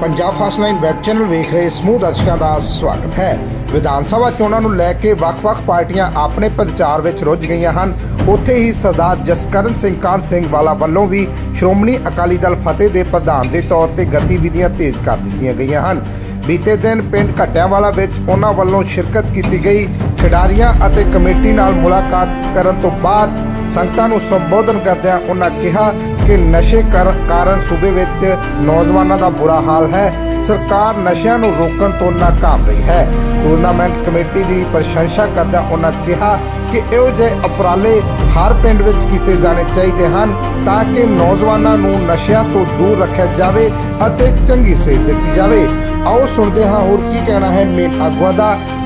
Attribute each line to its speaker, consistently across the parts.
Speaker 1: Punjab fast line web channel ਵੇਖ ਰਹੇ ਸਮੂਹ ਦਰਸ਼ਕਾਂ ਦਾ ਸਵਾਗਤ ਹੈ। ਵਿਧਾਨ ਸਭਾ ਚੋਣਾਂ ਨੂੰ ਲੈ ਕੇ ਵੱਖ-ਵੱਖ ਪਾਰਟੀਆਂ ਆਪਣੇ ਪ੍ਰਚਾਰ ਵਿੱਚ ਰੁੱਝ ਗਈਆਂ ਹਨ। ਉੱਥੇ ਹੀ ਸਰਦਾਰ ਜਸਕਰਨ ਸਿੰਘ ਕਾਨ ਸਿੰਘ ਵਾਲਾ ਵੱਲੋਂ ਵੀ ਸ਼੍ਰੋਮਣੀ ਅਕਾਲੀ ਦਲ ਫਤਿਹ ਦੇ ਪ੍ਰਧਾਨ ਦੇ ਤੌਰ ਤੇ ਗਤੀਵਿਧੀਆਂ ਤੇਜ਼ ਕਰ ਦਿੱਤੀਆਂ ਗਈਆਂ ਹਨ। ਬੀਤੇ ਦਿਨ ਪਿੰਡ ਘਟਿਆਵਾਲਾ ਵਿੱਚ ਉਹਨਾਂ ਵੱਲੋਂ ਸ਼ਿਰਕਤ ਕੀਤੀ ਗਈ। ਖਿਡਾਰੀਆਂ ਅਤੇ ਕਮੇਟੀ ਨਾਲ ਮੁਲਾਕਾਤ ਕਰਨ ਤੋਂ ਬਾਅਦ ਸੰਗਤਾਂ ਨੂੰ ਸੰਬੋਧਨ ਕਰਦਿਆਂ ਉਹਨਾਂ ਕਿਹਾ ਕਿ ਨਸ਼ੇ ਕਾਰਨ ਸੂਬੇ ਵਿੱਚ ਨੌਜਵਾਨਾਂ ਦਾ ਬੁਰਾ ਹਾਲ ਹੈ। ਸਰਕਾਰ ਨਸ਼ਿਆਂ ਨੂੰ ਰੋਕਣ ਤੋਂ ਨਾਕਾਮ ਰਹੀ ਹੈ। ਟੂਰਨਾਮੈਂਟ ਕਮੇਟੀ ਦੀ ਪ੍ਰਸ਼ੰਸਾ ਕਰਦਿਆਂ ਉਹਨਾਂ ਕਿਹਾ ਕਿ ਇਹੋ ਜਿਹੇ ਉਪਰਾਲੇ ਹਰ ਪਿੰਡ ਵਿੱਚ ਕੀਤੇ ਜਾਣੇ ਚਾਹੀਦੇ ਹਨ ਤਾਂ ਕਿ ਨੌਜਵਾਨਾਂ ਨੂੰ ਨਸ਼ਿਆਂ ਤੋਂ ਦੂਰ ਰੱਖਿਆ ਜਾਵੇ ਅਤੇ ਚੰਗੀ ਸੇਧ ਦਿੱਤੀ ਜਾਵੇ। ਆਓ ਸੁਣਦੇ ਹਾਂ ਹੋਰ ਕੀ ਕਹਿਣਾ ਹੈ ਮੇਨ ਆਗੂਆਂ ਦਾ।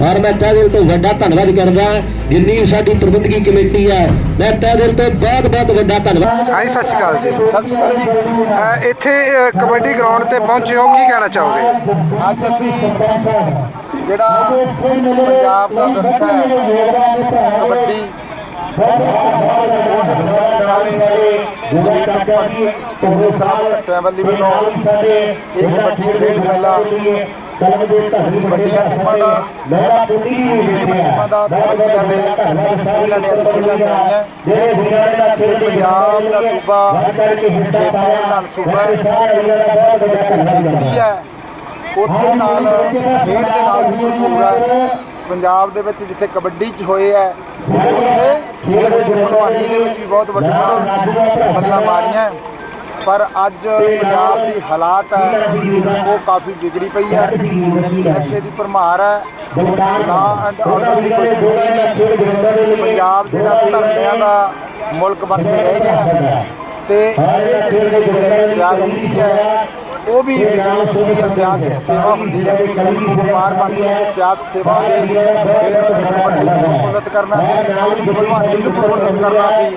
Speaker 2: ਔਰ ਮੈਂ ਤਹਿ ਦਿਲ ਤੋਂ ਵੱਡਾ ਧੰਨਵਾਦ ਕਰਦਾ ਜਿੰਨੀ ਸਾਡੀ ਪ੍ਰਬੰਧਕੀ ਕਮੇਟੀ ਹੈ ਮੈਂ ਤਹਿ ਦਿਲ ਤੋਂ ਬਹੁਤ ਬਹੁਤ ਵੱਡਾ ਧੰਨਵਾਦ
Speaker 1: ਹਾਂਜੀ ਸਤਿ ਸ਼੍ਰੀ ਅਕਾਲ ਜੀ ਸਤਿ ਸ਼੍ਰੀ ਅਕਾਲ ਜੀ ਇੱਥੇ ਕਬੱਡੀ ਗਰਾਊਂਡ ਤੇ ਪਹੁੰਚੇ ਹੋ ਕੀ ਕਹਿਣਾ ਚਾਹੋਗੇ
Speaker 3: ਅੱਜ ਅਸੀਂ ਜਿਹੜਾ ਪੰਜਾਬ ਦਾ ਵਿਰਸਾ ਹੈ ਕਬੱਡੀ ਸਾਰੇ ਜਿਹੜੇ ਕੰਪਨੀ ਸਪੋਰਟਸ ਕਲੱਬ ਟਰੈਵਲ ਇਹ ਕਬੱਡੀ ਖੇਡ ਮੇਲਾ ਟੀਮਾਂ ਦਾ
Speaker 2: ਲਹਿਰਾ
Speaker 3: ਨੇ
Speaker 2: ਜਿਹੜੇ ਦੁਨੀਆ ਦੇ ਖੇਡ
Speaker 3: ਪੰਜਾਬ ਦਾ ਸੂਬਾ।
Speaker 2: ਕਰਕੇ ਹਿੱਸਾ ਪਾਇਆ।
Speaker 3: ਨਾਲ ਸੂਬਾ।
Speaker 2: ਮੈਂ ਸਾਰੇ ਇਹਨਾਂ ਦਾ ਬਹੁਤ ਵੱਡਾ ਧੰਨਵਾਦ
Speaker 3: ਕੀ
Speaker 2: ਕਰਦਾ।
Speaker 3: ਹੈ। ਉੱਥੇ ਨਾਲ ਖੇਡ ਦੇ ਨਾਲ ਪੂਰਾ ਪੰਜਾਬ ਦੇ ਵਿੱਚ ਜਿੱਥੇ ਕਬੱਡੀ 'ਚ ਹੋਏ ਹੈ ਉੱਥੇ ਖੇਡ ਦੇ ਵਿੱਚ ਵੀ ਬਹੁਤ ਵੱਡੀਆਂ ਮੱਲਾਂ ਮਾਰੀਆਂ। ਪਰ ਅੱਜ ਪੰਜਾਬ ਦੀ ਹਾਲਾਤ ਹੈ ਉਹ ਕਾਫੀ ਵਿਗੜੀ ਪਈ ਹੈ। ਨਸ਼ੇ ਦੀ ਭਰਮਾਰ ਹੈ। ਲਾ ਐਂਡ ਆਰਡਰ ਦੀ ਕੋਈ ਨਹੀਂ ਪੰਜਾਬ ਜਿਹੜਾ ਧਰਮਿਆਂ ਦਾ ਮੁਲਕ ਬਣ ਕੇ ਰਹਿ ਗਿਆ। ਤੇ ਇਹ ਸਿਆਸਤ ਹੈ ਉਹ ਵੀ ਸਿਆਸਤ ਸੇਵਾ ਹੁੰਦੀ ਹੈ ਸਰਕਾਰ ਬਣਦੀ ਹੈ। ਸਿਆਸਤ ਸੇਵਾ ਦੇ ਪ੍ਰਫੁੱਲਤ ਕਰਨਾ ਸੀ। ਭਲਵਾਨੀ ਨੂੰ ਪ੍ਰਫੁੱਲਤ ਕਰਨਾ ਸੀ।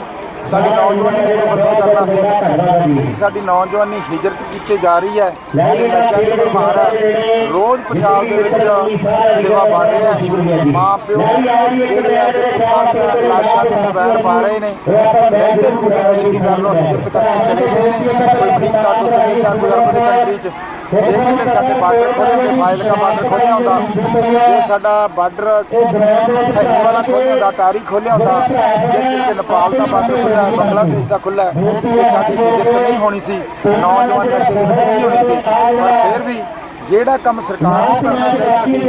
Speaker 3: ਸਾਡੀ ਨੌਜਵਾਨੀ ਨੂੰ ਪ੍ਰਫੁੱਲਤ ਕਰਨਾ ਸੀ ਸਾਡੀ ਨੌਜਵਾਨੀ ਹਿਜਰਤ ਕੀਤੀ ਜਾ ਰਹੀ ਹੈ। ਇਹ ਨਸ਼ਾ ਦੀ ਬਿਮਾਰ ਹੈ। ਰੋਜ਼ ਪੰਜਾਬ ਦੇ ਵਿੱਚ ਸੇਵਾ ਬਣ ਰਹੀ ਹੈ। ਮਾਂ ਪਿਓ ਜਿਹੜੇ ਆ ਦੀਆਂ ਲਾਸ਼ਾਂ ਤੇ ਮੋਬਾਈਲ ਪਾ ਰਹੇ ਨੇ ਰਹਿੰਦੇ ਖੁੱਲੇ ਨਸ਼ੇ ਦੀ ਗੱਲ ਨੂੰ ਹਿਜਰਤ ਕਰਕੇ ਚਲੇ ਗਏ ਨੇ। ਕੋਈ ਅਮਰੀਕਾ ਤੋਂ ਕੈਨੇਡਾ ਕੋਈ ਆਪਣੀ ਕੰਟਰੀ 'ਚ ਸਾਡੇ ਬਾਰਡਰ ਹੁੰਦੇ ਬਾਰਡਰ ਖੋਲ੍ਹਿਆ ਹੁੰਦਾ ਜੇ ਸਾਡਾ ਬਾਰਡਰ ਸੈਨੀ ਵਾਲਾ ਖੋਲ੍ਹਿਆ ਹੁੰਦਾ ਟਾਰੀ ਖੋਲ੍ਹਿਆ ਹੁੰਦਾ ਜਿਸ ਤਰੀਕੇ ਨੇਪਾਲ ਦਾ ਬਾਰਡਰ ਖੁੱਲ੍ਹਾ ਬੰਗਲਾਦੇਸ਼ ਦਾ ਖੁੱਲ੍ਹਾ ਇਹ ਸਾਡੀ ਹਿਜਰਤ ਨਹੀਂ ਹੋਣੀ ਸੀ। ਨੌਜਵਾਨ ਨਸ਼ੇ ਦੀ ਨਹੀਂ ਹੋਣੀ ਸੀ ਪਰ ਫਿਰ ਵੀ ਜਿਹੜਾ ਕੰਮ ਸਰਕਾਰ ਨੂੰ ਕਰਨਾ ਚਾਹੀਦਾ ਸੀ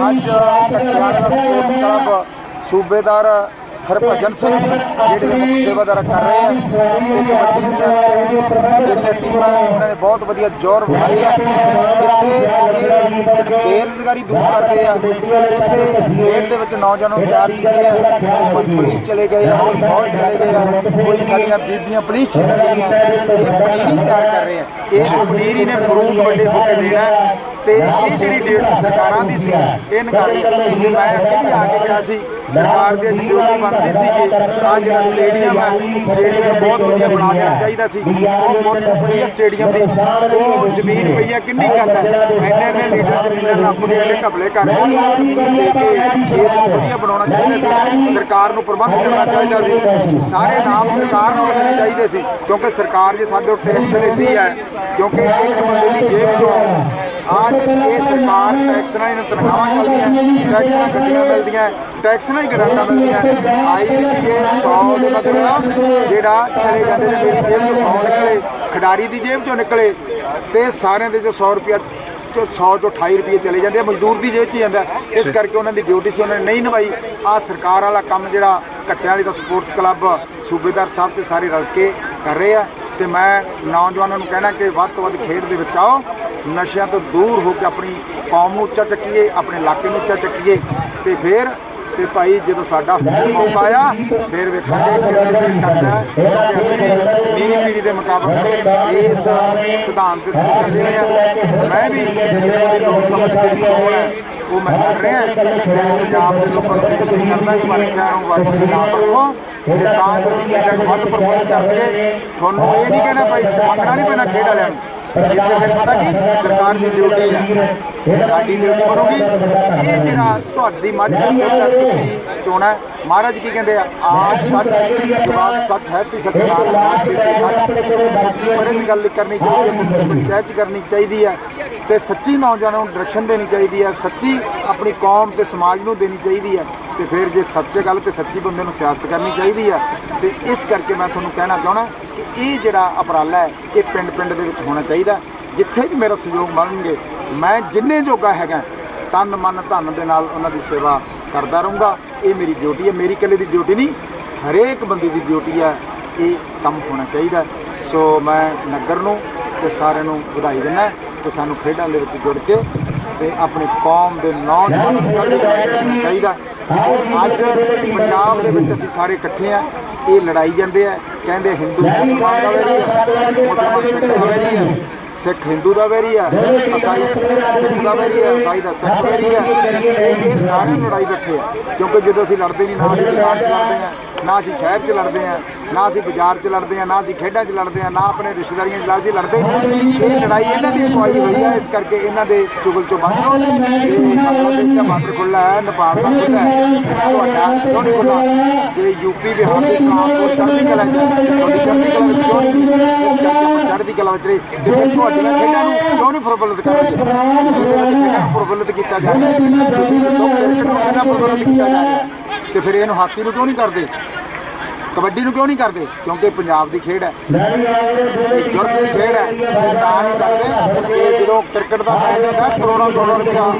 Speaker 3: ਅੱਜ ਟੱਕਿਆਲ ਦਾ ਸਪੋਰਟਸ ਕਲੱਬ ਸੂਬੇਦਾਰ ਹਰਭਜਨ ਸਿੰਘ ਜਿਹੜੇ ਸੇਵਾਦਾਰ ਕਰ ਰਹੇ ਆ ਜਿਹੜੀਆਂ ਟੀਮਾਂ ਉਹਨਾਂ ਨੇ ਬਹੁਤ ਵਧੀਆ ਜ਼ੋਰ ਵਧਾਈ ਆ ਇੱਥੇ ਬੇਰੁਜ਼ਗਾਰੀ ਦੂਰ ਕਰਦੇ ਆ ਇੱਥੇ ਖੇਡ ਦੇ ਵਿੱਚ ਨੌਜਵਾਨਾਂ ਨੂੰ ਤਿਆਰ ਕੀਤੇ ਆ। ਕੋਈ ਪੁਲਿਸ ਚਲੇ ਗਏ ਆ ਕੋਈ ਫੌਜ ਚਲੇ ਗਏ ਆ ਕੋਈ ਸਾਡੀਆਂ ਬੀਬੀਆਂ ਪੁਲਿਸ ਚਲੇ ਗਈਆਂ। ਇਹ ਪਨੀਰੀ ਤਿਆਰ ਕਰ ਰਹੇ ਆ। ਇਸ ਪਨੀਰੀ ਨੇ ਫਰੂਟ ਵੱਡੇ ਹੋ ਕੇ ਦੇਣਾ ਤੇ ਇਹ ਜਿਹੜੀ ਡੇਟ ਸਰਕਾਰਾਂ ਦੀ ਸੀ ਇਹ ਨਕਾਰੀ ਮੈਂ ਵੀ ਆ ਕੇ ਕਿਹਾ ਸੀ ਸਰਕਾਰ ਦੇ ਡਿਊਟੀ ਬਣਦੀ ਸੀ ਕਿ ਆ ਜਿਹੜਾ ਸਟੇਡੀਅਮ ਹੈ ਸਟੇਡੀਅਮ ਬਹੁਤ ਵਧੀਆ ਬਣਾ ਦੇਣਾ ਚਾਹੀਦਾ ਸੀ। ਉਹ ਬਹੁਤ ਵਧੀਆ ਸਟੇਡੀਅਮ ਦੀ ਉਹ ਜ਼ਮੀਨ ਪਈ ਹੈ ਕਿੰਨੀ ਕੰਦ ਹੈ ਐਨੇ ਐਨੇ ਲੀਟਰ ਜ਼ਮੀਨਾਂ ਨੂੰ ਆਪਣੇ ਵਾਲੇ ਘਪਲੇ ਕਰ ਰਹੇ ਨੇ ਤੇ ਇਸ ਨੂੰ। ਵਧੀਆ ਬਣਾਉਣਾ ਚਾਹੀਦਾ ਸੀ। ਸਰਕਾਰ ਨੂੰ ਪ੍ਰਬੰਧ ਕਰਨਾ ਚਾਹੀਦਾ ਸੀ। ਸਾਰੇ ਨਾਮ ਸਰਕਾਰ ਨੂੰ ਲੱਗਣੇ ਚਾਹੀਦੇ ਸੀ। ਕਿਉਂਕਿ ਸਰਕਾਰ ਜੇ ਸਾਡੇ ਉੱਤੇ ਟੈਕਸ ਲੈਂਦੀ ਹੈ ਕਿਉਂਕਿ ਇੱਕ ਬੰਦੇ ਦੀ ਜੇਬ ਚੋਂ ਅੱਜ ਇਹ ਸਰਕਾਰ ਟੈਕਸ ਨਾਲ ਇਹਨਾਂ ਤਨਖਾਹਾਂ ਮਿਲਦੀਆਂ ਟੈਕਸ ਨਾਲ ਗੱਡੀਆਂ ਮਿਲਦੀਆਂ ਟੈਕਸ ਨਾਲ ਹੀ ਗਰਾਂਟਾਂ ਮਿਲਦੀਆਂ ਆਈ ਰੁਪਏ 100 ਦੇ ਮਤਲਬ ਜਿਹੜਾ ਚਲੇ ਜਾਂਦੇ ਨੇ ਮੇਰੀ ਜੇਬ ਚੋਂ 100 ਨਿਕਲੇ ਖਿਡਾਰੀ ਦੀ ਜੇਬ ਚੋਂ ਨਿਕਲੇ ਤੇ ਸਾਰਿਆਂ ਦੇ ਜੋ 100 ਰੁਪਏ ਚੋਂ 100 ਚੋਂ 28 ਰੁਪਏ ਚਲੇ ਜਾਂਦੇ ਆ ਮਜ਼ਦੂਰ ਦੀ ਜੇਬ 'ਚ ਹੀ ਜਾਂਦਾ ਇਸ ਕਰਕੇ ਉਹਨਾਂ ਦੀ ਡਿਊਟੀ ਸੀ ਉਹਨਾਂ ਨੇ ਨਹੀਂ ਨਿਭਾਈ ਆ ਸਰਕਾਰ ਵਾਲਾ ਕੰਮ ਜਿਹੜਾ ਘੱਟਿਆਂ ਵਾਲੀ ਦਾ ਸਪੋਰਟਸ ਕਲੱਬ ਸੂਬੇਦਾਰ ਸਾਹਿਬ ਤੇ ਸਾਰੇ ਰਲ ਕੇ ਕਰ ਰਹੇ ਆ ਤੇ ਮੈਂ ਨੌਜਵਾਨਾਂ ਨੂੰ ਕਹਿਣਾ ਕਿ ਵੱਧ ਤੋਂ ਵੱਧ ਖੇਡ ਦੇ ਵਿੱਚ ਆਓ ਨਸ਼ਿਆਂ ਤੋਂ ਦੂਰ ਹੋ ਕੇ ਆਪਣੀ ਕੌਮ ਨੂੰ ਉੱਚਾ ਚੱਕੀਏ, ਆਪਣੇ ਇਲਾਕੇ ਨੂੰ ਉੱਚਾ ਚੱਕੀਏ। ਤੇ ਫਿਰ, ਤੇ ਭਾਈ ਜਦੋਂ ਸਾਡਾ ਹੋਰ ਮੌਕਾ ਆ ਫਿਰ ਵੇਖਾਂਗੇ ਕਿਸੇ ਨੇ ਕਰਨਾ ਹੈ ਅਸੀਂ ਨੀਵੀਂ ਪੀੜੀ ਦੇ ਮੁਕਾਬਲੇ ਇਸ ਸਿਧਾਂਤ ਦੇ ਚੱਲੇ ਆ। ਮੈਂ ਵੀ ਲੋਕ ਸਮਝ ਕੇ ਚੋਣ ਹੈ, ਉਹ ਮੈਂ ਕਰ ਰਿਹਾ ਤੇ ਪੰਜਾਬ ਦੇ ਲੋਕਾਂ ਨੂੰ ਬੇਨਤੀ ਕਰਦਾ ਕਿ ਮਨ ਖਿਆਲ ਨੂੰ ਵਾਪਸ ਨਾ ਰੱਖੋ। ਤੇ ਤਾਂ ਜੋ ਖੇਡਾਂ ਵੱਧ ਪ੍ਰਮੋਟ ਕਰਕੇ ਤੁਹਾਨੂੰ ਇਹ ਨਹੀਂ ਕਹਿਣਾ ਭਾਈ, ਮੰਗਣਾ ਨਹੀਂ ਪੈਣਾ ਖੇਡ ਵਾਲਿਆਂ ਨੂੰ। ਪਤਾ ਕੀ ਸਰਕਾਰ ਦੀ ਡਿਊਟੀ ਹੈ ਸਾਡੀ ਡਿਊਟੀ ਬਣੂਗੀ ਇਹ ਜਿਹੜਾ ਤੁਹਾਡੀ ਮੱਝ ਦਾ ਹੈ ਤੁਸੀਂ ਚੋਣਾ ਮਹਾਰਾਜ ਕੀ ਕਹਿੰਦੇ ਆ ਆਜ ਸੱਚ ਜਵਾਬ ਸੱਚ ਹੈ ਕਿ ਸਤਿਕਾਰ ਸੱਚੀ ਬੜੇ ਦੀ ਗੱਲ ਕਰਨੀ ਚਾਹੀਦੀ ਹੈ ਸੱਚੀ ਪੰਚਾਇਤ ਚ ਕਰਨੀ ਚਾਹੀਦੀ ਹੈ ਤੇ ਸੱਚੀ ਨੌਜਵਾਨਾਂ ਨੂੰ ਡਾਇਰੈਕਸ਼ਨ ਦੇਣੀ ਚਾਹੀਦੀ ਹੈ ਸੱਚੀ ਆਪਣੀ ਕੌਮ ਤੇ ਸਮਾਜ ਨੂੰ ਦੇਣੀ ਚਾਹੀਦੀ ਹੈ ਤੇ ਫਿਰ ਜੇ ਸੱਚੇ ਗੱਲ ਤੇ ਸੱਚੀ ਬੰਦੇ ਨੂੰ ਸਿਆਸਤ ਕਰਨੀ ਚਾਹੀਦੀ ਹੈ ਤੇ ਇਸ ਕਰਕੇ ਮੈਂ ਤੁਹਾਨੂੰ ਕਹਿਣਾ ਚਾਹਣਾ ਇਹ ਜਿਹੜਾ ਉਪਰਾਲਾ ਹੈ, ਇਹ ਪਿੰਡ ਪਿੰਡ ਦੇ ਵਿੱਚ ਹੋਣਾ ਚਾਹੀਦਾ ਜਿੱਥੇ ਵੀ ਮੇਰਾ ਸਹਿਯੋਗ ਮੰਗਣਗੇ ਮੈਂ ਜਿੰਨੇ ਜੋਗਾ ਹੈਗਾ, ਤਨ, ਮਨ, ਧਨ ਦੇ ਨਾਲ ਉਹਨਾਂ ਦੀ ਸੇਵਾ ਕਰਦਾ ਰਹੂੰਗਾ। ਇਹ ਮੇਰੀ ਡਿਊਟੀ ਹੈ, ਮੇਰੀ ਇਕੱਲੇ ਦੀ ਡਿਊਟੀ ਨਹੀਂ, ਹਰੇਕ ਬੰਦੇ ਦੀ ਡਿਊਟੀ ਹੈ, ਇਹ ਕੰਮ ਹੋਣਾ ਚਾਹੀਦਾ ਸੋ ਮੈਂ ਨਗਰ ਨੂੰ ਤੇ ਸਾਰਿਆਂ ਨੂੰ ਵਧਾਈ ਦਿੰਦਾ ਕਿ ਸਾਨੂੰ ਖੇਡਾਂ ਦੇ ਵਿੱਚ ਜੁੜ ਕੇ ਤੇ ਆਪਣੀ ਕੌਮ ਦੇ ਨੌਜਵਾਨ ਨੂੰ ਚਾਹੀਦਾ ਅੱਜ ਪੰਜਾਬ ਦੇ ਵਿੱਚ ਅਸੀਂ ਸਾਰੇ ਇਕੱਠੇ ਆ ਇਹ ਲੜਾਈ ਜਾਂਦੇ ਆ ਕਹਿੰਦੇ ਹਿੰਦੂ ਮੁਸਲਮਾਨ ਦਾ ਵੈਰੀ ਹੈ ਮੁਸਲਮਾਨ ਸਿੱਖ ਦਾ ਵੈਰੀ ਹੈ ਸਿੱਖ ਹਿੰਦੂ ਦਾ ਵੈਰੀ ਆ ਈਸਾਈ ਸਿੱਖ ਦਾ ਵੈਰੀ ਆ ਈਸਾਈ ਦਾ ਸਿੱਖ ਵੈਰੀ ਆ। ਇਹ ਸਾਰੇ ਲੜਾਈ ਬੈਠੇ ਆ ਕਿਉਂਕਿ ਜਦੋਂ ਅਸੀਂ ਲੜਦੇ ਨਹੀਂ ਨਾ ਅਸੀਂ ਦੁਕਾਨ 'ਚ ਲੜਦੇ ਆ। ਨਾ ਅਸੀਂ ਸ਼ਹਿਰ 'ਚ ਲੜਦੇ ਆ ਨਾ ਅਸੀਂ ਬਾਜ਼ਾਰ 'ਚ ਲੜਦੇ ਆ ਨਾ ਅਸੀਂ ਖੇਡਾਂ 'ਚ ਲੜਦੇ ਆ ਨਾ ਆਪਣੇ ਰਿਸ਼ਤੇਦਾਰੀਆਂ 'ਚ ਲੜਦੇ ਲੜਦੇ ਨਹੀਂ। ਇਹ ਲੜਾਈ ਇਹਨਾਂ ਦੀ ਪਵਾਈ ਹੋਈ ਆ ਇਸ ਕਰਕੇ ਇਹਨਾਂ ਦੇ ਚੁਗਲ ਚੋਂ ਬਚ ਜਾਓ। ਦਾ ਬਾਰਡਰ ਖੁੱਲਾ ਹੈ, ਨੇਪਾਲ ਦਾ ਖੁੱਲਾ ਹੈ। ਤੁਹਾਡਾ ਕਿਉਂ ਨਹੀਂ ਖੁੱਲਾ ਜੇ ਯੂਪੀ ਬਿਹਾਰ ਦੇ ਕਾਨਪੁਰ ਚੜ੍ਹਦੀ ਕਲਾ 'ਚ ਤੁਹਾਡੀ ਚੜ੍ਹਦੀ ਕਲਾ ਵਿੱਚ ਕਿਉਂ ਨਹੀਂ ਇਸ ਕਰਕੇ ਚੜ੍ਹਦੀ ਕਲਾ ਵਿੱਚ ਰਹੇ। ਤੇ ਫਿਰ ਤੁਹਾਡੀਆਂ ਖੇਡਾਂ ਨੂੰ ਕਿਉਂ ਨਹੀਂ ਪ੍ਰਫੁੱਲਤ ਕਰਾਂਗੇ ਖੇਡਾਂ ਕੀਤਾ ਜਾ ਰਿਹਾ ਤੁਸੀਂ ਦੱਸੋ ਕ੍ਰਿਕਟ ਕੀਤਾ ਜਾ ਰਿਹਾ ਤੇ ਫਿਰ ਇਹਨੂੰ ਹਾਕੀ ਨੂੰ ਕਿਉਂ ਨਹੀਂ ਕਰਦੇ? ਕਬੱਡੀ ਨੂੰ ਕਿਉਂ ਨਹੀਂ ਕਰਦੇ? ਕਿਉਂਕਿ ਪੰਜਾਬ ਦੀ ਖੇਡ ਹੈ। ਜੁਰਤ ਦੀ ਖੇਡ ਹੈ। ਤਾਂ ਨਹੀਂ ਕਰਦੇ ਕਿ ਜਦੋਂ ਕ੍ਰਿਕਟ ਦਾ ਮੈਚ ਹੁੰਦਾ, ਕਰੋੜਾਂ ਕਰੋੜਾਂ ਰੁਪਇਆ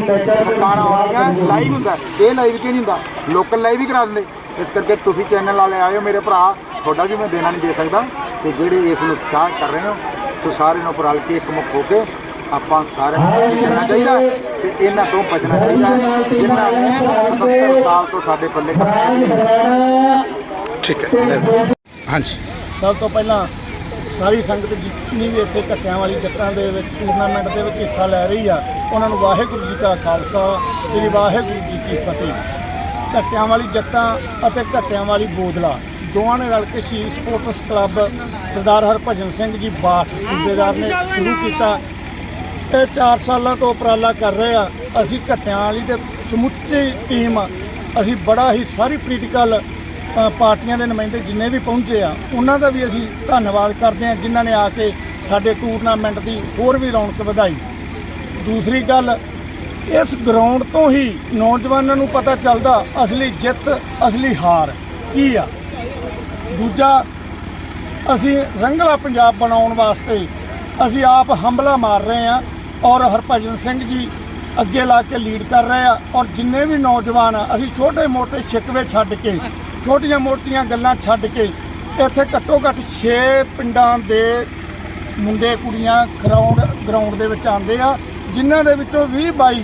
Speaker 3: ਸਰਕਾਰਾਂ ਆਉਂਦੀਆਂ ਲਾਈਵ ਹੁੰਦਾ। ਇਹ ਲਾਈਵ ਕਿਉਂ ਨਹੀਂ ਹੁੰਦਾ? ਲੋਕਲ ਲਾਈਵ ਹੀ ਕਰਾ ਦਿੰਦੇ। ਇਸ ਕਰਕੇ ਤੁਸੀਂ ਚੈਨਲ ਵਾਲੇ ਆਏ ਹੋ, ਮੇਰੇ ਭਰਾ। ਤੁਹਾਡਾ ਵੀ ਮੈਂ ਦੇਣਾ ਨਹੀਂ ਦੇ ਸਕਦਾ। ਤੇ ਜਿਹੜੇ ਇਸ ਨੂੰ ਉਤਸ਼ਾਹ ਕਰ ਰਹੇ ਹੋ, ਸੋ ਸਾਰੇ ਨੂੰ ਉਪਰਾਲ ਕੇ ਇੱਕ ਮੁੱਖ ਹੋ ਕੇ ਆਪਾਂ ਸਾਰਿਆਂ ਨੂੰ ਅੱਗੇ ਚੱਲਣਾ ਚਾਹੀਦਾ ਤੇ ਇਹਨਾਂ ਤੋਂ ਬਚਣਾ ਚਾਹੀਦਾ। ਜਿਨ੍ਹਾਂ ਨੇ 77 ਸਾਲ ਤੋਂ ਸਾਡੇ ਪੱਲੇ
Speaker 1: ਠੀਕ ਹੈ। ਹਾਂਜੀ।
Speaker 4: ਸਭ ਤੋਂ ਪਹਿਲਾਂ ਸਾਰੀ ਸੰਗਤ ਜਿੰਨੀ ਵੀ ਇੱਥੇ ਘੱਟਿਆਂ ਵਾਲੀ ਜੱਟਾਂ ਦੇ ਵਿੱਚ ਟੂਰਨਾਮੈਂਟ ਦੇ ਵਿੱਚ ਹਿੱਸਾ ਲੈ ਰਹੀ ਆ ਉਹਨਾਂ ਨੂੰ ਵਾਹਿਗੁਰੂ ਜੀ ਕਾ ਖਾਲਸਾ ਸ੍ਰੀ ਵਾਹਿਗੁਰੂ ਜੀ ਕੀ ਫਤਿਹ। ਘੱਟਿਆਂ ਵਾਲੀ ਜੱਟਾਂ ਅਤੇ ਘੱਟਿਆਂ ਵਾਲੀ ਬੋਦਲਾ ਦੋਵਾਂ ਨੇ ਰਲ ਕੇ ਸ਼ਹੀਦ ਸਪੋਰਟਸ ਕਲੱਬ ਸਰਦਾਰ ਹਰਭਜਨ ਸਿੰਘ ਜੀ ਬਾਠ ਸੂਬੇਦਾਰ ਨੇ ਸ਼ੁਰੂ ਕੀਤਾ। ਇਹ 4 ਸਾਲਾਂ ਤੋਂ ਉਪਰਾਲਾ ਕਰ ਰਹੇ ਆ। ਅਸੀਂ ਘਟਿਆਂ ਵਾਲੀ ਤੇ ਸਮੁੱਚੀ ਟੀਮ ਅਸੀਂ ਬੜਾ ਹੀ ਸਾਰੀ ਪੋਲੀਟੀਕਲ ਪਾਰਟੀਆਂ ਦੇ ਨੁਮਾਇੰਦੇ ਜਿੰਨੇ ਵੀ ਪਹੁੰਚੇ ਆ, ਉਹਨਾਂ ਦਾ ਵੀ ਅਸੀਂ ਧੰਨਵਾਦ ਕਰਦੇ ਆ, ਜਿਨ੍ਹਾਂ ਨੇ ਆ ਕੇ ਸਾਡੇ ਟੂਰਨਾਮੈਂਟ ਦੀ ਹੋਰ ਵੀ ਰੌਣਕ ਵਧਾਈ। ਦੂਸਰੀ ਗੱਲ, ਇਸ ਗਰਾਊਂਡ ਤੋਂ ਹੀ ਨੌਜਵਾਨਾਂ ਨੂੰ ਪਤਾ ਚੱਲਦਾ ਅਸਲੀ ਜਿੱਤ, ਅਸਲੀ ਹਾਰ ਕੀ ਆ। ਦੂਜਾ, ਅਸੀਂ ਰੰਗਲਾ ਪੰਜਾਬ ਬਣਾਉਣ ਵਾਸਤੇ ਅਸੀਂ ਆਪ ਹੰਬਲਾ ਮਾਰ ਰਹੇ ਹਾਂ ਔਰ ਹਰਭਜਨ ਸਿੰਘ ਜੀ ਅੱਗੇ ਲਾ ਕੇ ਲੀਡ ਕਰ ਰਹੇ ਆ ਔਰ ਜਿੰਨੇ ਵੀ ਨੌਜਵਾਨ ਆ, ਅਸੀਂ ਛੋਟੇ ਮੋਟੇ ਸ਼ਿਕਵੇ ਛੱਡ ਕੇ, ਛੋਟੀਆਂ ਮੋਟੀਆਂ ਗੱਲਾਂ ਛੱਡ ਕੇ, ਇੱਥੇ ਘੱਟੋ ਘੱਟ 6 ਪਿੰਡਾਂ ਦੇ ਮੁੰਡੇ ਕੁੜੀਆਂ ਗਰਾਊਂਡ ਗਰਾਊਂਡ ਦੇ ਵਿੱਚ ਆਉਂਦੇ ਆ, ਜਿਨ੍ਹਾਂ ਦੇ ਵਿੱਚੋਂ 20 22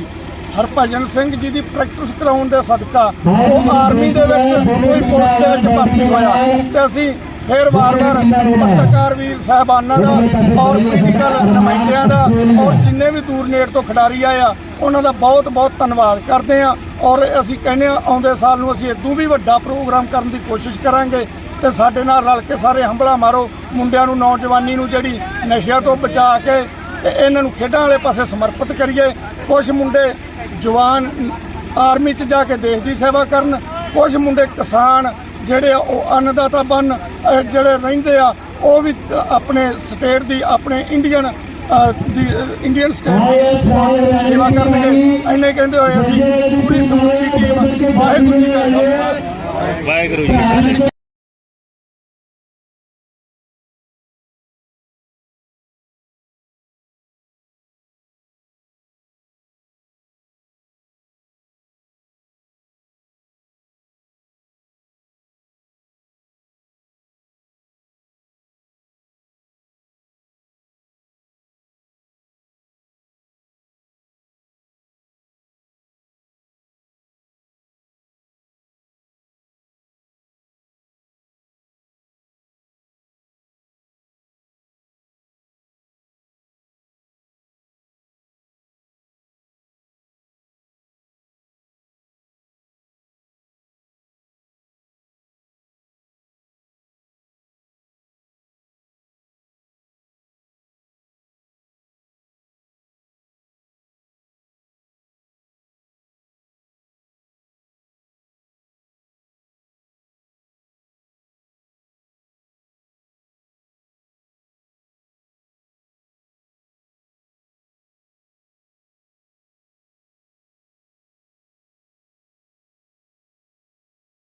Speaker 4: ਹਰਭਜਨ ਸਿੰਘ ਜੀ ਦੀ ਪ੍ਰੈਕਟਿਸ ਕਰਾਉਣ ਦੇ ਸਦਕਾ, ਉਹ ਆਰਮੀ ਦੇ ਵਿੱਚ ਕੋਈ ਪੁਲਿਸ ਦੇ ਵਿੱਚ ਭਰਤੀ ਹੋਇਆ ਤੇ ਅਸੀਂ ਫੇਰ ਵਾਰ-ਵਾਰ ਪੱਤਰਕਾਰ ਵੀਰ ਸਾਹਿਬਾਨਾਂ ਦਾ ਔਰ ਪੋਲੀਟੀਕਲ ਨੁਮਾਇੰਦਿਆਂ ਦਾ ਔਰ ਜਿੰਨੇ ਵੀ ਦੂਰ ਨੇੜ ਤੋਂ ਖਿਡਾਰੀ ਆਏ ਆ ਉਹਨਾਂ ਦਾ ਬਹੁਤ-ਬਹੁਤ ਧੰਨਵਾਦ ਕਰਦੇ ਆ ਔਰ ਅਸੀਂ ਕਹਿੰਦੇ ਆ ਆਉਂਦੇ ਸਾਲ ਨੂੰ ਅਸੀਂ ਇਦੋਂ ਵੀ ਵੱਡਾ ਪ੍ਰੋਗਰਾਮ ਕਰਨ ਦੀ ਕੋਸ਼ਿਸ਼ ਕਰਾਂਗੇ ਤੇ ਸਾਡੇ ਨਾਲ ਰਲ ਕੇ ਸਾਰੇ ਹੰਬਲਾ ਮਾਰੋ ਮੁੰਡਿਆਂ ਨੂੰ ਨੌਜਵਾਨੀ ਨੂੰ ਜਿਹੜੀ ਨਸ਼ਿਆਂ ਤੋਂ ਬਚਾ ਕੇ ਤੇ ਇਹਨਾਂ ਨੂੰ ਖੇਡਾਂ ਵਾਲੇ ਪਾਸੇ ਸਮਰਪਿਤ ਕਰੀਏ। ਕੁਝ ਮੁੰਡੇ ਜਵਾਨ ਆਰਮੀ 'ਚ ਜਾ ਕੇ ਦੇਸ਼ ਦੀ ਸੇਵਾ ਕਰਨ ਕੁਝ ਮੁੰਡੇ ਕਿਸਾਨ ਜਿਹੜੇ ਆ ਉਹ ਅੰਨਦਾਤਾ ਬਣ ਜਿਹੜੇ ਰਹਿੰਦੇ ਆ ਉਹ ਵੀ ਆਪਣੇ ਸਟੇਟ ਦੀ ਆਪਣੇ ਇੰਡੀਅਨ ਦੀ ਇੰਡੀਅਨ ਸਟੇਟ ਦੀ ਸੇਵਾ ਕਰਨਗੇ ਐਨੇ ਕਹਿੰਦੇ ਹੋਏ ਅਸੀਂ ਪੂਰੀ ਸਮੁੱਚੀ ਟੀਮ ਵਾਹਿਗੁਰੂ ਜੀ ਕਾ ਖਾਲਸਾ
Speaker 5: ਵਾਹਿਗੁਰੂ ਜੀ